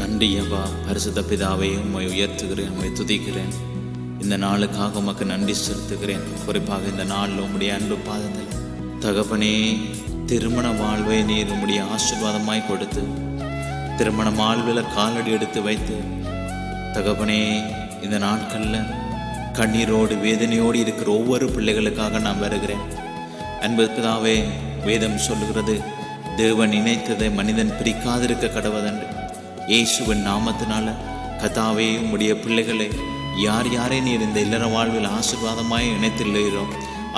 நன்றி அப்பா. பரிசுத்த பிதாவை உண்மை உயர்த்துகிறேன் உண்மை துதிக்கிறேன். இந்த நாளுக்காக உமக்கு நன்றி செலுத்துகிறேன். குறிப்பாக இந்த நாளில் உம்முடைய அன்பு பாதத்தில் தகப்பனே திருமண வாழ்வை நீர் உம்முடைய ஆசீர்வாதமாய் கொடுத்து திருமண வாழ்வில் காலடி எடுத்து வைத்து தகப்பனே இந்த நாட்களில் கண்ணீரோடு வேதனையோடு இருக்கிற ஒவ்வொரு பிள்ளைகளுக்காக நான் வருகிறேன். அன்பு பிதாவே வேதம் சொல்லுகிறது தேவன் இணைத்ததை மனிதன் பிரிக்காதிருக்க கடவுதன்று. இயேசுவின் நாமத்தினால கதாவே உம்முடைய பிள்ளைகளை யார் யாரை நீர் இந்த இல்லற வாழ்வில் ஆசீர்வாதமாய் இணைத்துள்ளீரோ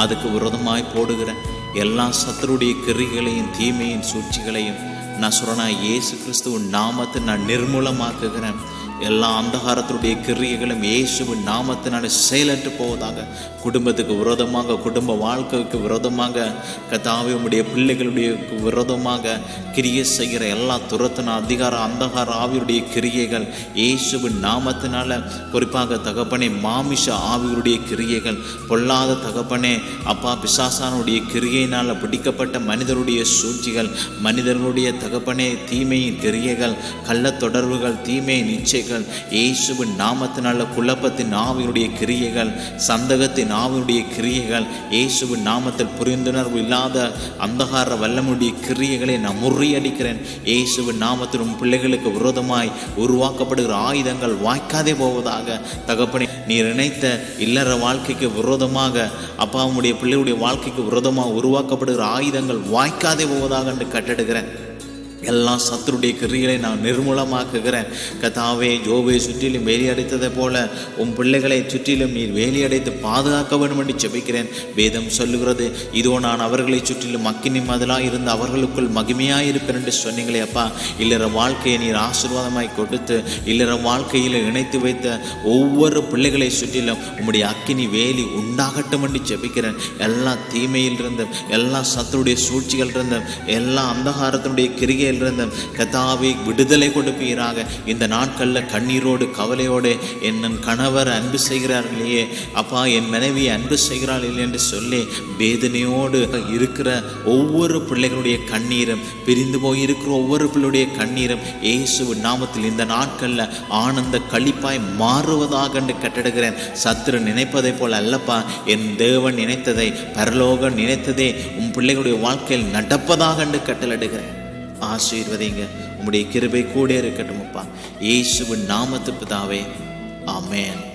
அதுக்கு விரோதமாய் போடுகிற எல்லா சத்தருடைய கிரிகளையும் தீமையின் சூழ்ச்சிகளையும் நான் சொல்றேனா இயேசு கிறிஸ்துவின் நாமத்தை நான் நிர்மூலமாக்குகிறேன். எல்லா அந்தகாரத்தினுடைய கிரியைகளும் இயேசுவின் நாமத்தினால செயலற்று போவதாக. குடும்பத்துக்கு விரோதமாக குடும்ப வாழ்க்கைக்கு விரோதமாக கதாவே உடைய பிள்ளைகளுடைய விரோதமாக கிரியை செய்கிற எல்லா துரத்தின அதிகார அந்தகார ஆவியுடைய கிரியைகள் இயேசுவின் நாமத்தினால குறிப்பாக தகப்பனே மாமிஷ ஆவியுடைய கிரியைகள் பொல்லாத தகப்பனே அப்பா பிசாசானுடைய கிரியையினால் பிடிக்கப்பட்ட மனிதருடைய சூழ்ச்சிகள் மனிதர்களுடைய தகப்பனே தீமையின் கிரியைகள் கள்ள தொடர்புகள் தீமையின் இச்சைகள் இயேசுவின் நாமத்தினால குழப்பத்தின் ஆவியினுடைய கிரியைகள் சந்தகத்தின் ஆவியினுடைய கிரியைகள் இயேசுவின் நாமத்தில் புரிந்துணர்வு இல்லாத அந்தகார வல்லமுடைய கிரியைகளை நான் முறியடிக்கிறேன். இயேசுவின் நாமத்தில் உன் பிள்ளைகளுக்கு விரோதமாய் உருவாக்கப்படுகிற ஆயுதங்கள் வாய்க்காதே போவதாக தகப்பனை நீர் நினைத்த இல்லற வாழ்க்கைக்கு விரோதமாக அப்பாவுடைய பிள்ளையுடைய பிள்ளைகளுடைய வாழ்க்கைக்கு விரோதமாக உருவாக்கப்படுகிற ஆயுதங்கள் வாய்க்காதே போவதாக என்று கட்டெடுக்கிறேன் எல்லா சத்துருடைய கிரிகளை நான் நிர்மூலமாக்குகிறேன். கதாவே ஜோவை சுற்றிலும் வேலியடைத்ததை போல உன் பிள்ளைகளை சுற்றிலும் நீர் வேலியடைத்து பாதுகாக்க வேண்டும் என்று செபிக்கிறேன் வேதம் சொல்லுகிறது இதோ நான் அவர்களை சுற்றிலும் அக்கினி மதலாக இருந்து அவர்களுக்குள் மகிமையாக இருப்பேன் என்று சொன்னீங்களே அப்பா. இல்லற வாழ்க்கையை நீர் ஆசீர்வாதமாய் கொடுத்து இல்லற வாழ்க்கையில் இணைத்து வைத்த ஒவ்வொரு பிள்ளைகளை சுற்றிலும் உம்முடைய அக்கினி வேலி உண்டாகட்டும் என்று செபிக்கிறேன் எல்லா தீமையில் இருந்தும் எல்லா சத்துருடைய சூழ்ச்சிகள் இருந்தும் எல்லா அந்தகாரத்தினுடைய கிரிகை இருந்தும் கதாவை விடுதலை கொடுப்பீராக. இந்த நாட்களில் கண்ணீரோடு கவலையோடு என் கணவர் அன்பு செய்கிறார் இல்லையே அப்பா என் மனைவி அன்பு செய்கிறாள் இல்லை என்று சொல்லி வேதனையோடு இருக்கிற ஒவ்வொரு பிள்ளைகளுடைய கண்ணீரும் பிரிந்து போய் இருக்கிற ஒவ்வொரு பிள்ளையுடைய கண்ணீரும் இயேசு நாமத்தில் இந்த நாட்களில் ஆனந்த கழிப்பாய் மாறுவதாக என்று கட்டடுகிறேன். சத்துரு நினைப்பதை போல அல்லப்பா என் தேவன் நினைத்ததை பரலோகம் நினைத்ததே உன் பிள்ளைகளுடைய வாழ்க்கையில் நடப்பதாக என்று கட்டளிடுகிறேன் ஆசீர்வதிங்க. உம்முடைய கிருபை கூட இருக்கட்டும் அப்பா இயேசுவின் நாமத்து பிதாவே. ஆமென்.